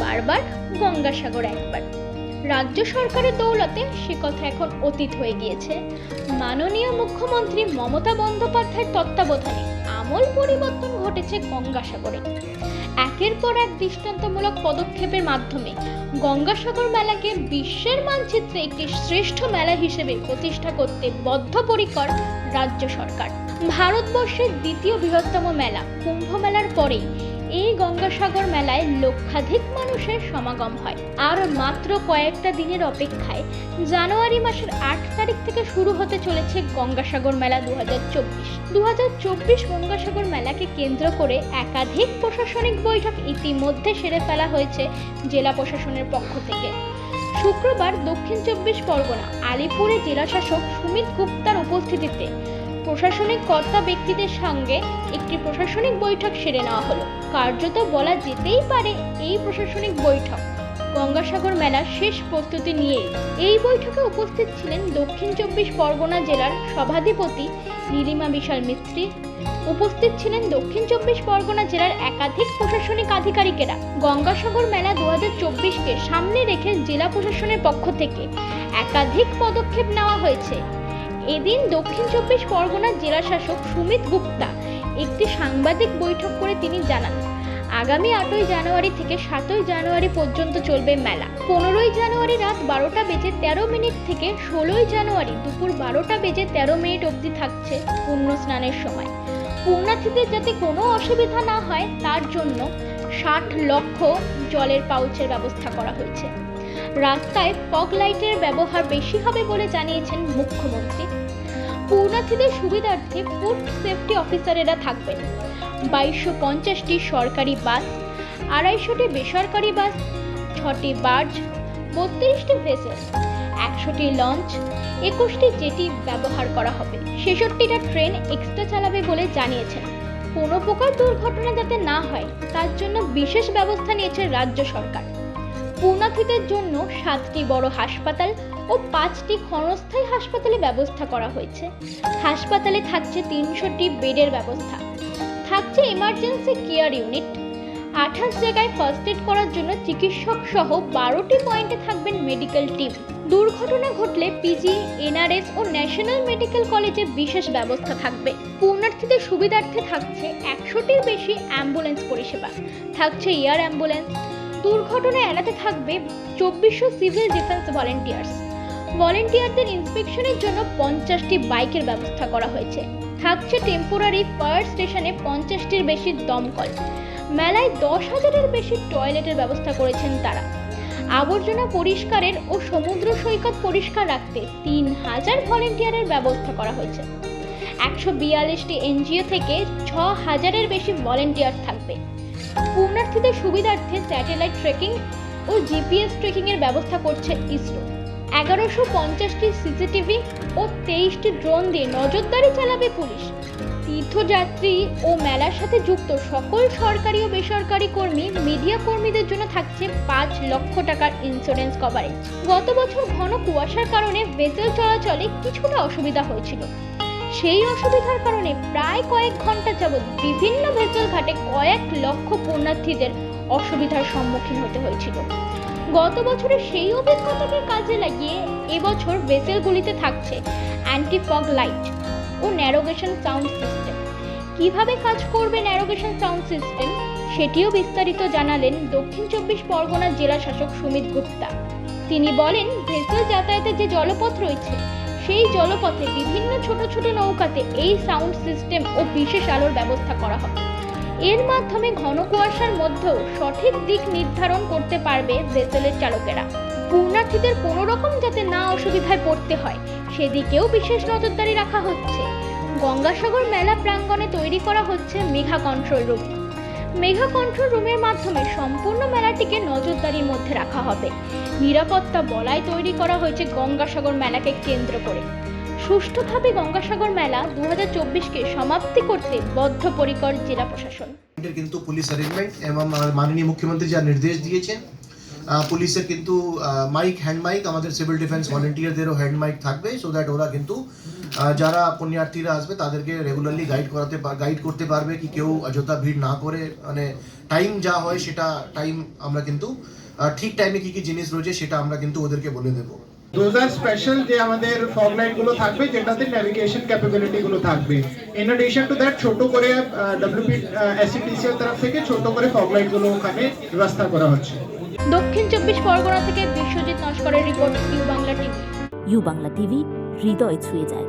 বারবার গঙ্গাসাগর একবার। রাজ্য সরকারের দৌলতে সে কথা এখন অতীত হয়ে গিয়েছে। মাননীয় মুখ্যমন্ত্রী মমতা বন্দ্যোপাধ্যায়ের তত্ত্বাবধানে আমূল পরিবর্তন ঘটেছে গঙ্গাসাগরে। একের পর এক দৃষ্টান্তমূলক পদক্ষেপের মাধ্যমে গঙ্গাসাগর মেলাকে বিশ্বের মানচিত্রে একটি শ্রেষ্ঠ মেলা হিসেবে প্রতিষ্ঠা করতে বদ্ধপরিকর রাজ্য সরকার। ভারতবর্ষের দ্বিতীয় বৃহত্তম মেলা কুম্ভ মেলার পরেই এই গঙ্গাসাগর মেলায় লক্ষাধিক মানুষের সমাগম হয়। আর মাত্র কয়েকটা দিনের অপেক্ষায় জানুয়ারি মাসের আট তারিখ থেকে শুরু হতে চলেছে গঙ্গাসাগর মেলা দু হাজার চব্বিশ। দু হাজার চব্বিশ গঙ্গাসাগর মেলাকে কেন্দ্র করে একাধিক প্রশাসনিক বৈঠক ইতিমধ্যে সেরে ফেলা হয়েছে জেলা প্রশাসনের পক্ষ থেকে। শুক্রবার দক্ষিণ চব্বিশ পরগনা, আলিপুরে জেলাশাসক সুমিত গুপ্তার উপস্থিতিতে প্রশাসনিক কর্তা ব্যক্তিদের সঙ্গে একটি প্রশাসনিক বৈঠক সেরে নেওয়া হলো। কার্যত বলা যেতেই পারে এই প্রশাসনিক বৈঠক। গঙ্গাসাগর মেলার শেষ প্রস্তুতি নিয়ে এই বৈঠকে উপস্থিত ছিলেন দক্ষিণ চব্বিশ পরগনা জেলার সভাধিপতি নীলিমা বিশাল মিস্ত্রি। উপস্থিত ছিলেন দক্ষিণ চব্বিশ পরগনা জেলার একাধিক প্রশাসনিক আধিকারিকেরা। গঙ্গাসাগর মেলা দু চব্বিশকে সামনে রেখে জেলা প্রশাসনের পক্ষ থেকে একাধিক পদক্ষেপ নেওয়া হয়েছে। এদিন দক্ষিণ চব্বিশ পরগনা জেলা শাসক সুমিত গুপ্তা একটি সাংবাদিক বৈঠক করে তিনি জানান, আগামী আটই জানুয়ারি থেকে সাতই জানুয়ারি পর্যন্ত চলবে মেলা। পনেরোই জানুয়ারি রাত বারোটা বেজে তেরো মিনিট থেকে ষোলোই জানুয়ারি দুপুর বারোটা বেজে তেরো মিনিট অবধি থাকছে পূর্ণ স্নানের সময়। পুণ্যার্থীদের যাতে কোনো অসুবিধা না হয়, তার জন্য ষাট লক্ষ জলের পাউচের ব্যবস্থা করা হয়েছে। রাস্তায় ফগ লাইটের ব্যবহার বেশি হবে বলে জানিয়েছেন মুখ্যমন্ত্রী। পূর্ণার্থীদের সুবিধার্থে ফুড সেফটি অফিসারেরা থাকবেন। বাইশশো পঞ্চাশটি সরকারি বাস, আড়াইশোটি বেসরকারি বাস, ছটি বার্জ, বত্রিশটি ভেসেল, একশোটি লঞ্চ, একুশটি জেটি ব্যবহার করা হবে। ছেষট্টিটা ট্রেন এক্সট্রা চালাবে বলে জানিয়েছেন। কোনো প্রকার দুর্ঘটনা যাতে না হয়, তার জন্য বিশেষ ব্যবস্থা নিয়েছে রাজ্য সরকার। পুণ্যার্থীদের জন্য সাতটি বড় হাসপাতাল ও পাঁচটি ক্ষণস্থায়ী হাসপাতালে ব্যবস্থা করা হয়েছে। হাসপাতালে থাকছে তিনশোটি বেডের ব্যবস্থা। থাকছে ইমার্জেন্সি কেয়ার ইউনিট আঠাশ জায়গায় ফার্স্ট এড করার জন্য চিকিৎসক সহ বারোটি পয়েন্টে থাকবেন মেডিকেল টিম দুর্ঘটনা ঘটলে পিজি এনআরএস ও ন্যাশনাল মেডিকেল কলেজে বিশেষ ব্যবস্থা থাকবে। পুণ্যার্থীদের সুবিধার্থে থাকছে একশোটির বেশি অ্যাম্বুলেন্স পরিষেবা। থাকছে এয়ার অ্যাম্বুলেন্স দুর্ঘটনা এড়াতে থাকবে চব্বিশশো সিভিল ডিফেন্স ভলেন্টিয়ার্স ভলেন্টিয়ারদের ইন্সপেকশনের জন্য পঞ্চাশটি বাইকের ব্যবস্থা করা হয়েছে। থাকছে টেম্পোরারি ফায়ার স্টেশনে পঞ্চাশটির বেশি দমকল। মেলায় দশ হাজারের বেশি টয়লেটের ব্যবস্থা করেছেন তারা। আবর্জনা পরিষ্কারের ও সমুদ্র সৈকত পরিষ্কার রাখতে তিন হাজার ভলেন্টিয়ারের ব্যবস্থা করা হয়েছে। একশো বিয়াল্লিশটি এনজিও থেকে ছ হাজারের বেশি ভলেন্টিয়ার থাকবে। পুণ্যার্থীদের সুবিধার্থে স্যাটেলাইট ট্রেকিং ও জিপিএস ট্রেকিংয়ের ব্যবস্থা করছে ইসরো। এগারোশো পঞ্চাশটি সিসিটিভি ও তেইশটি ড্রোন দিয়ে নজরদারি চালাবে পুলিশ। তীর্থযাত্রী ও মেলার সাথে যুক্ত সকল সরকারি ও বেসরকারি কর্মী, মিডিয়া কর্মীদের জন্য থাকছে পাঁচ লক্ষ টাকার ইন্স্যুরেন্স কভারেজ গত বছর ঘন কুয়াশার কারণে ভেসেল চলাচলে কিছুটা অসুবিধা হয়েছিল। সেই অসুবিধার কারণে প্রায় কয়েক ঘণ্টা যাবৎ বিভিন্ন ভেসেল ঘাটে কয়েক লক্ষ পুণ্যার্থীদের অসুবিধার সম্মুখীন হতে হয়েছিল। গত বছরে সেই অভিজ্ঞতাকে কাজে লাগিয়ে এবছর ভেসেলগুলিতে থাকছে অ্যান্টি ফগ লাইট ও ন্যারোগেশন সাউন্ড সিস্টেম কীভাবে কাজ করবে ন্যারোগেশন সাউন্ড সিস্টেম সেটিও বিস্তারিত জানালেন দক্ষিণ চব্বিশ পরগনা জেলা শাসক সুমিত গুপ্তা। তিনি বলেন, ভেসেল যাতায়াতের যে জলপথ রয়েছে, সেই জলপথে বিভিন্ন ছোট ছোট নৌকাতে এই সাউন্ড সিস্টেম ও বিশেষ আলোর ব্যবস্থা করা হবে। এর মাধ্যমে ঘন কুয়াশার মধ্যেও সঠিক দিক নির্ধারণ করতে পারবে ভেসেলের চালকেরা। পুণ্যার্থীদের কোনো রকম যাতে না অসুবিধায় পড়তে হয়, সেদিকেও বিশেষ নজরদারি রাখা হচ্ছে। গঙ্গাসাগর মেলা প্রাঙ্গণে তৈরি করা হচ্ছে mega control room. Mega control রুমের মাধ্যমে সম্পূর্ণ মেলাটিকে নজরদারির মধ্যে রাখা হবে। নিরাপত্তা বলায় তৈরি করা হয়েছে গঙ্গাসাগর মেলাকে কেন্দ্র করে। সুষ্ঠুভাবে গঙ্গাসাগর মেলা দু চব্বিশকে সমাপ্তি করতে বদ্ধপরিকর জেলা প্রশাসন। কিন্তু পুলিশ অ্যারেঞ্জমেন্ট এবং মাননীয় মুখ্যমন্ত্রী যা নির্দেশ দিয়েছেন পুলিশের কিন্তু মাইক হ্যান্ড মাইক আমাদের সিভিল ডিফেন্স ভলেন্টিয়ারদেরও হ্যান্ড মাইক থাকবে সো দ্যাট ওরা কিন্তু যারা পুণ্যার্থীরা আসবে তাদেরকে রেগুলারলি গাইড করাতে গাইড করতে পারবে কি কেউ অযথা ভিড় না করে। মানে টাইম যা হয় সেটা টাইম আমরা কিন্তু ঠিক টাইমে কি কি জিনিস রয়েছে সেটা আমরা কিন্তু ওদেরকে বলে দেবো। দোজ আর স্পেশাল যে আমাদের ফগ লাইটগুলো থাকবে যেটাতে ন্যাভিগেশন ক্যাপাবিলিটি গুলো থাকবে। ইন অ্যাডিশন টু দ্যাট ছোট করে ডব্লিউপি এসিপিসি এর তরফ থেকে ছোট করে ফগ লাইটগুলো ওখানে ব্যবস্থা করা হচ্ছে। দক্ষিণ চব্বিশ পরগনা থেকে Biswajit নস্করের report U Bangla TV. U Bangla TV হৃদয় ছুঁয়ে যায়।